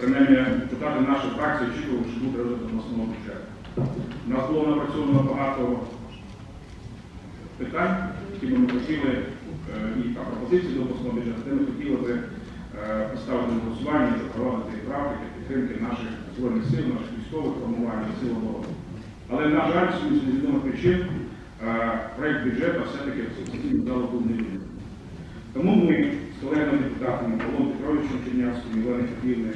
принаймні депутати нашої фракції очікували, що буде розгляд обласного бюджету. У нас було напрацьовано багато питань, які ми хотіли, е, і пропозиції до обласного бюджету, де ми хотіли би е, поставити на голосування запровадити практики підтримки наших збройних сил, наших військових формувань сил оборони. Але, на жаль, сьогодні з невідомих причин е, проект бюджету все-таки залу був не. Тому ми колегами депутатами Павлом Петровичем Чернявським, Єленою Петрівною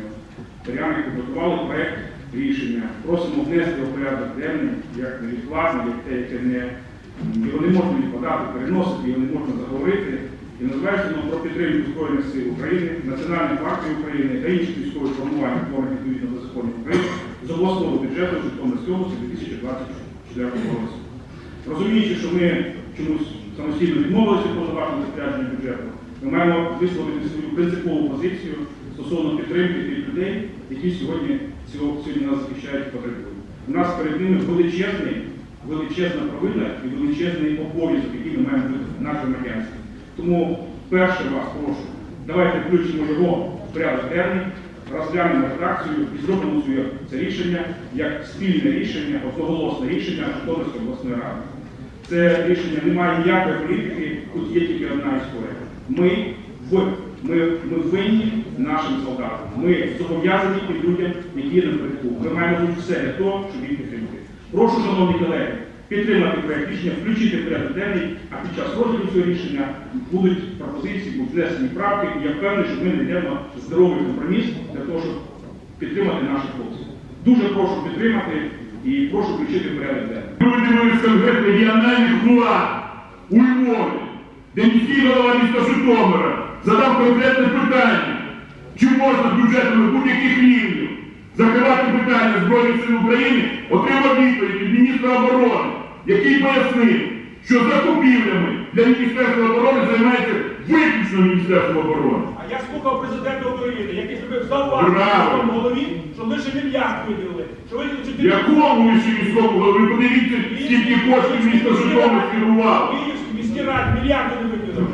Тарями підготували проект рішення. Просимо внести у порядок денний як невідкладне, як те, яке не його не можна відкладати, переносити, його не можна заговорити. І називається про підтримку Збройних сил України, Національної партії України та інших військових формувань, створених відповідно до законів України з обласного бюджету Житомирської області 2024 року. Розуміючи, що ми чомусь самостійно відмовилися від повноважень розпорядження бюджету, ми маємо висловити свою принципову позицію стосовно підтримки тих людей, які сьогодні сьогодні нас захищають і потребують. У нас перед ними величезний, величезна провина і величезний обов'язок, який ми маємо бути наш громадянський. Тому перше вас прошу, давайте включимо його в порядок денний, розглянемо редакцію і зробимо це рішення як спільне рішення, одноголосне рішення Житомирської обласної ради. Це рішення не має ніякої політики, тут є тільки одна історія. Ми, в, ми, ми винні нашим солдатам. Ми зобов'язані тим людям, які на передку. Ми маємо зробити все для того, щоб їх підтримати. Прошу, шановні колеги, підтримати проект рішення, включити в порядок денний, а під час розгляду цього рішення будуть пропозиції, будуть внесені правки, і я впевнений, що ми знайдемо здоровий компроміс для того, щоб підтримати наших хлопців. Дуже прошу підтримати і прошу включити в порядок денний. Ми дивились конгрес регіональних влад у Львові, де міський голова міста Житомира задав конкретне питання, чи можна бюджетами будь-яких рівнів закривати питання Збройних сил України, отримав відповідь від міністра оборони, який пояснив, що закупівлями для Міністерства оборони займається виключно Міністерство оборони. А я слухав президента України, який зробив зауваження міському голові, що лише мільярд виділили. Що ви чотири Якому лише міському голові? Подивіться, скільки коштів місто Житомир керувало. Київській міській раді мільярди не виділили.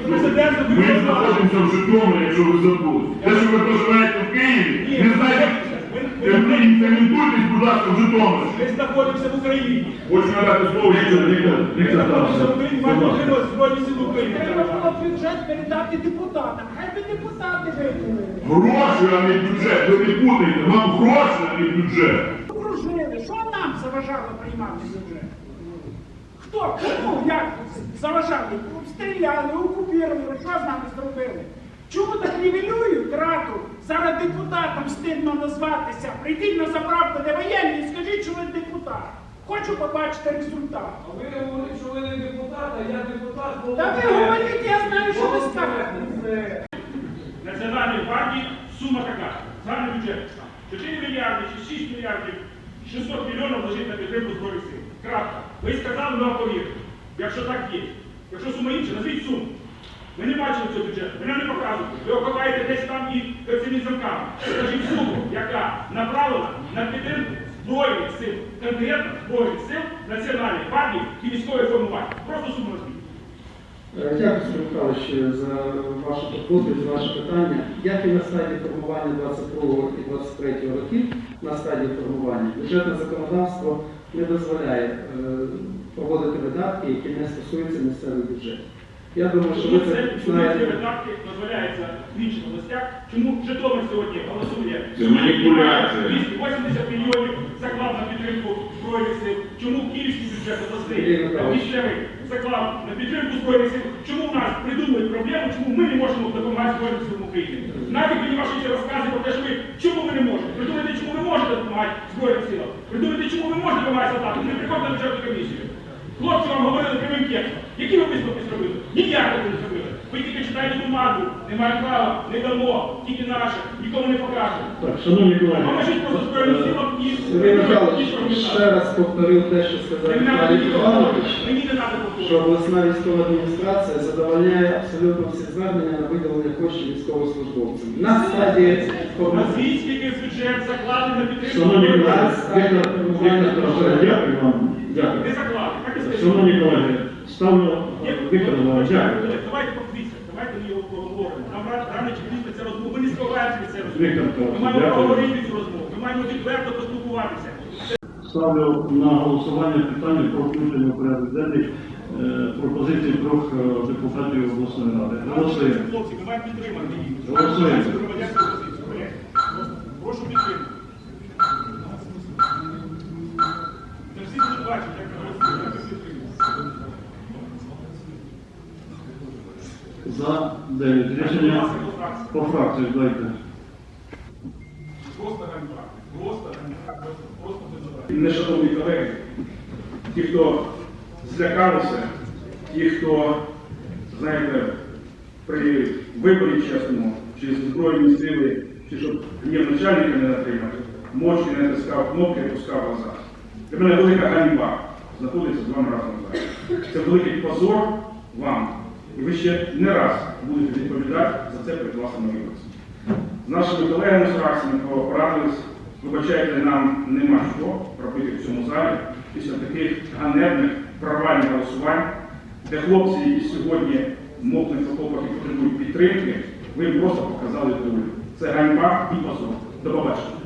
І президент Ми зробив знаходимося в Житомирі, якщо ви забули. Те, що ви проживаєте в Києві, не знаєте, імплементуйтесь, будь ласка, в Житомирі. Ми знаходимося в Україні. Хочу надати слово Віктору Ми Вікторовичу. знаходимося в Україні, маємо отримати Збройні Сили України. Бюджет передати депутатам. Хай би депутати виділили. Гроші, а не бюджет. Ви не путайте. Вам гроші, а не бюджет. Окружили. Що нам заважало приймати бюджет? Хто? Кому? Як заважали? Обстріляли, окупували, що з нами зробили? Чому так нівелюють трату? Зараз депутатам стидно назватися. Прийдіть на заправку, де воєнні, скажіть, що ви депутат. Хочу побачити результат. А ви говорите, що ви не депутат, а я депутат. Та ви говорите, я знаю, що ви скажете. Національної гвардії сума така. Загальний бюджет 4 мільярди чи 6 мільярдів 600 мільйонів лежить на підтримку збройних сил. Крапка. Ви сказали, ми вам повіримо. Якщо так є. Якщо сума інша, назвіть суму. Ми не бачили цього бюджету, нам не показуєте. Ви окопаєте десь там і перцеві замками. Скажіть суму, яка направлена на підтримку збройних сил, конкретно збройних сил Національної гвардії і військової формування. Просто назвіть. Е, Дякую, Сергій Михайлович, за вашу доповідь, за ваше питання. Як і на стадії формування 22 і 23 років, на стадії формування, бюджетне законодавство не дозволяє е, проводити видатки, які не стосуються місцевих бюджетів. Я думаю, що ви це знаєте. видатки дозволяються в інших областях? Чому Житомир сьогодні голосує? Це маніпуляція. 280 мільйонів заклав на підтримку збройних сил. Чому київський бюджет областей, місцевий заклав на підтримку збройних сил? Чому в нас придумують проблему? Чому ми не можемо допомагати збройним силам України? Навіть мені ваші ці розкази про те, що ви чому ви не можете? Придумайте, чому ви можете допомагати збройним силам? Придумайте, чому ви можете допомагати солдатам? Не приходьте на бюджетну комісію. Хлопці вам говорили прямим текстом. Які ви висновки зробили? Ніякого не зробили. Ви тільки читаєте бумагу, немає права, не дамо, тільки наше, нікому не покажемо. Так, шановні колеги, Поможіть просто збройним силам і Сергій Михайлович, ще раз повторив те, що сказав Віталій Іванович. Мені не треба що повторювати. обласна військова адміністрація задовольняє абсолютно всі звернення на виділення коштів військовослужбовцям. На стадії. Назвіть, скільки з бюджет закладений на підтримку. Шановні колеги. Віктор, Віктор Тарасович, дякую вам. Дякую. Не скажіть. Шановні колеги, ставлю Ні, Віктор Давайте подивіться, давайте ми його поговоримо. Нам рано чи пізно це. Ми не сховаємося від цієї розмови. Ми маємо поговорити цю розмову. Ми маємо відверто поспілкуватися. Ставлю на голосування питання про включення в порядок денний е, пропозиції трьох е, депутатів обласної ради. Голосуємо. Хлопці, ми маємо підтримати їх. Голосуємо. Це громадянська позиція, колеги. Прошу підтримати. Це всі будуть бачити, як ми голосуємо, як ми підтримуємо. За 9. Рішення по фракціях дайте. Просто ганьба. Просто ганьба. Просто безобразие. Нешановні колеги, ті, хто злякалися, ті, хто, знаєте, при виборі чесному, чи з збройні сили, чи щоб гнів начальника не натримати, мовчки не натискав кнопки, пускав глаза. Для мене велика ганьба знаходиться з вами разом залі. Це великий позор вам. І ви ще не раз будете відповідати за це перед власними виборцями. З нашими колегами з фракціями порадились, вибачайте, нам нема що робити в цьому залі після таких ганебних провальних голосувань, де хлопці, які сьогодні в окопах і потребують підтримки, ви їм просто показали долю. Це ганьба і позор. До побачення.